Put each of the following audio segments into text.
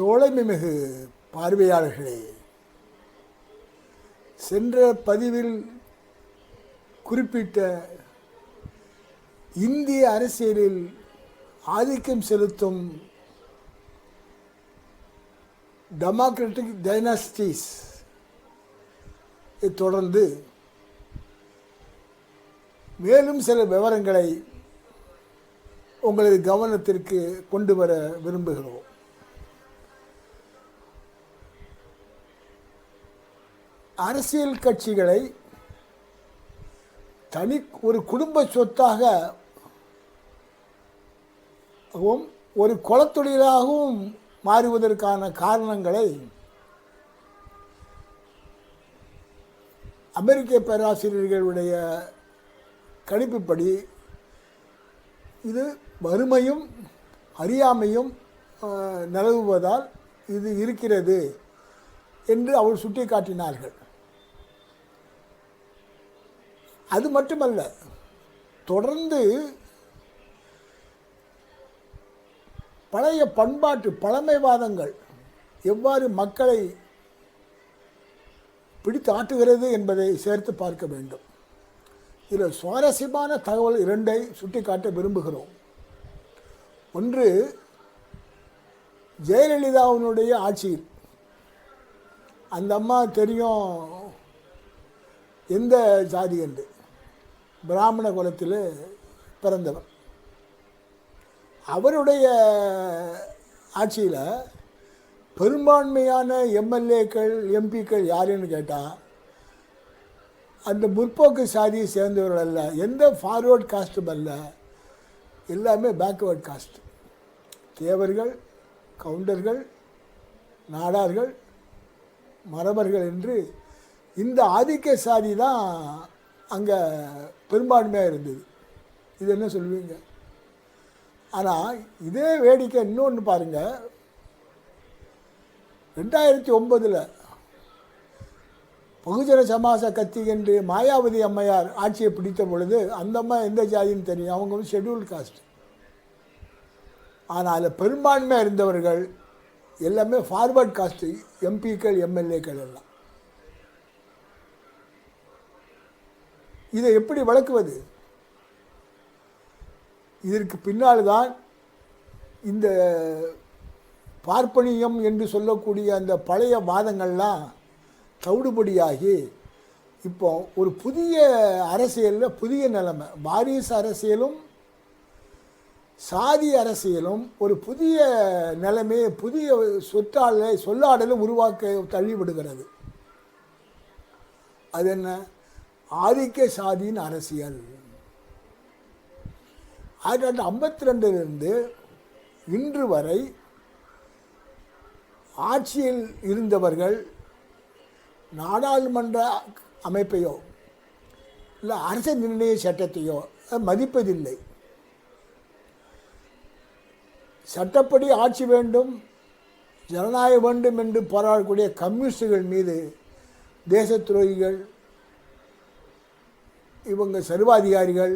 தோழமை மிகு பார்வையாளர்களே சென்ற பதிவில் குறிப்பிட்ட இந்திய அரசியலில் ஆதிக்கம் செலுத்தும் டெமோக்ராட்டிக் டைனாஸ்டிஸ் தொடர்ந்து மேலும் சில விவரங்களை உங்களது கவனத்திற்கு கொண்டு வர விரும்புகிறோம். அரசியல் கட்சிகளை தனி ஒரு குடும்ப சொத்தாகவும் ஒரு குலத்தொழிலாகவும் மாறுவதற்கான காரணங்களை அமெரிக்க பேராசிரியர்களுடைய கணிப்புப்படி இது வறுமையும் அறியாமையும் நிலவுவதால் இது இருக்கிறது என்று அவர் சுட்டிக்காட்டினார்கள். அது மட்டுமல்ல தொடர்ந்து பழைய பண்பாட்டு பழமைவாதங்கள் எவ்வாறு மக்களை பிடித்து ஆட்டுகிறது என்பதை சேர்த்து பார்க்க வேண்டும். இதில் சுவாரஸ்யமான தகவல் இரண்டை சுட்டிக்காட்ட விரும்புகிறோம். ஒன்று ஜெயலலிதாவினுடைய ஆட்சியில் அந்த அம்மா தெரியும் எந்த ஜாதி என்று. பிராமண குலத்தில் பிறந்தவர். அவருடைய ஆட்சியில் பெரும்பான்மையான எம்எல்ஏக்கள் எம்பிக்கள் யாருன்னு கேட்டால் அந்த முற்போக்கு சாதியை சேர்ந்தவர்கள் அல்ல எந்த ஃபார்வேர்ட் காஸ்ட்டும் அல்ல எல்லாமே பேக்வேர்ட் காஸ்ட் தேவர்கள் கவுண்டர்கள் நாடார்கள் மரபர்கள் என்று இந்த ஆதிக்க சாதி தான் அங்கே பெரும்பான்மையாக இருந்தது. இது என்ன சொல்லுவீங்க ஆனால் இதே வேடிக்கை இன்னொன்று பாருங்கள் ரெண்டாயிரத்தி ஒம்பதில் பகுஜன சமாச கட்சி என்று மாயாவதி அம்மையார் ஆட்சியை பிடித்த பொழுது அந்த அம்மா எந்த ஜாதின்னு தெரியும். அவங்க வந்து ஷெட்யூல்டு காஸ்ட் ஆனால் அதில் பெரும்பான்மையாக இருந்தவர்கள் எல்லாமே ஃபார்வர்ட் காஸ்ட்டு எம்பிக்கள் எம்எல்ஏக்கள் எல்லாம். இதை எப்படி வளர்க்குவது? இதற்கு பின்னால் தான் இந்த பார்ப்பனியம் என்று சொல்லக்கூடிய அந்த பழைய வாதங்கள்லாம் தவிடுபடியாகி இப்போ ஒரு புதிய அரசியலில் புதிய நிலைமை. வாரிசு அரசியலும் சாதி அரசியலும் ஒரு புதிய நிலைமையை புதிய சொற்றாடலை சொல்லாடலை உருவாக்க தள்ளிவிடுகிறது அது என்ன? ஆதிக்க சாதியின் அரசியல். ஆயிரத்தி தொள்ளாயிரத்தி ஐம்பத்தி ரெண்டிலிருந்து இன்று வரை ஆட்சியில் இருந்தவர்கள் நாடாளுமன்ற அமைப்பையோ இல்லை அரசு நிர்ணய சட்டத்தையோ மதிப்பதில்லை. சட்டப்படி ஆட்சி வேண்டும் ஜனநாயகம் வேண்டும் என்று போராடக்கூடிய கம்யூனிஸ்டுகள் மீது தேச துரோகிகள் இவங்க சர்வாதிகாரிகள்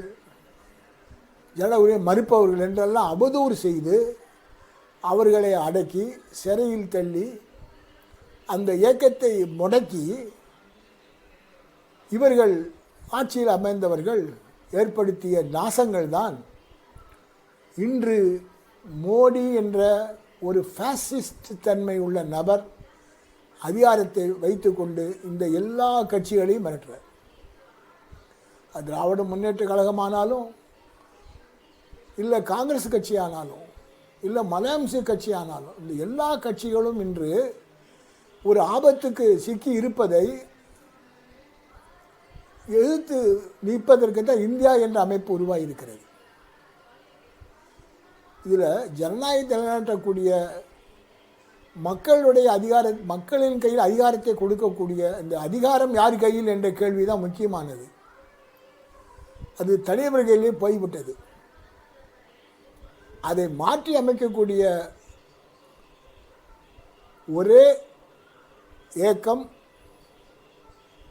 ஜன மறுப்பவர்கள் என்றெல்லாம் அவதூறு செய்து அவர்களை அடக்கி சிறையில் தள்ளி அந்த இயக்கத்தை முடக்கி இவர்கள் ஆட்சியில் அமைந்தவர்கள் ஏற்படுத்திய நாசங்கள் தான் இன்று மோடி என்ற ஒரு ஃபேசிஸ்ட் தன்மை உள்ள நபர் அதிகாரத்தை வைத்துக்கொண்டு இந்த எல்லா கட்சிகளையும் மிரட்டுறார். அது திராவிட முன்னேற்ற கழகமானாலும் இல்லை காங்கிரஸ் கட்சி ஆனாலும் இல்லை மலையம்சி கட்சி ஆனாலும் இந்த எல்லா கட்சிகளும் இன்று ஒரு ஆபத்துக்கு சிக்கி இருப்பதை எதிர்த்து நிற்பதற்கு தான் இந்தியா என்ற அமைப்பு உருவாகியிருக்கிறது இதில் ஜனநாயகத்தை நிலைநாட்டக்கூடிய மக்களுடைய அதிகார மக்களின் கையில் அதிகாரத்தை கொடுக்கக்கூடிய இந்த அதிகாரம் யார் கையில் என்ற கேள்வி தான் முக்கியமானது. அது தனியவர் போய்விட்டது. அதை மாற்றி அமைக்கக்கூடிய ஒரே இயக்கம்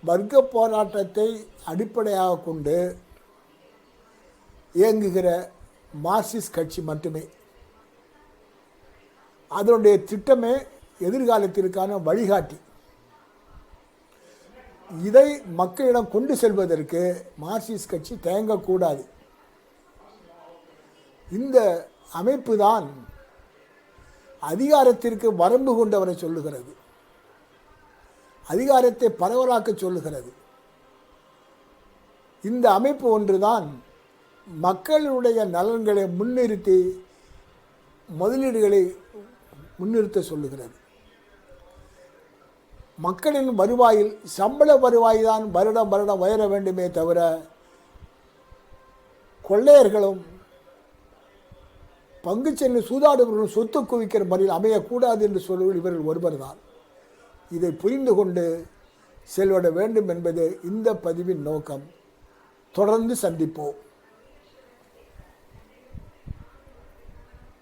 வர்க்க போராட்டத்தை அடிப்படையாக கொண்டு இயங்குகிற மார்க்சிஸ்ட் கட்சி மட்டுமே. அதனுடைய திட்டமே எதிர்காலத்திற்கான வழிகாட்டி. இதை மக்களிடம் கொண்டு செல்வதற்கு மார்க்சிஸ்ட் கட்சி தயங்கக்கூடாது. இந்த அமைப்பு தான் அதிகாரத்திற்கு வரம்பு கொண்டவரை சொல்லுகிறது. அதிகாரத்தை பரவலாக்க சொல்லுகிறது. இந்த அமைப்பு ஒன்றுதான் மக்களுடைய நலன்களை முன்னிறுத்தி முதலீடுகளை முன்னிறுத்த சொல்லுகிறது. மக்களின் வருவாயில் சம்பள வருவாய் தான் வருடம் வருடம் உயர வேண்டுமே தவிர கொள்ளையர்களும் பங்குச்சென்று சூதாடுபவர்களும் சொத்து குவிக்கிற முறையில் அமையக்கூடாது என்று சொல்வது இவர்கள் ஒருவர்தான். இதை புரிந்து கொண்டு செல்வட வேண்டும் என்பது இந்த பதிவின் நோக்கம். தொடர்ந்து சந்திப்போம்.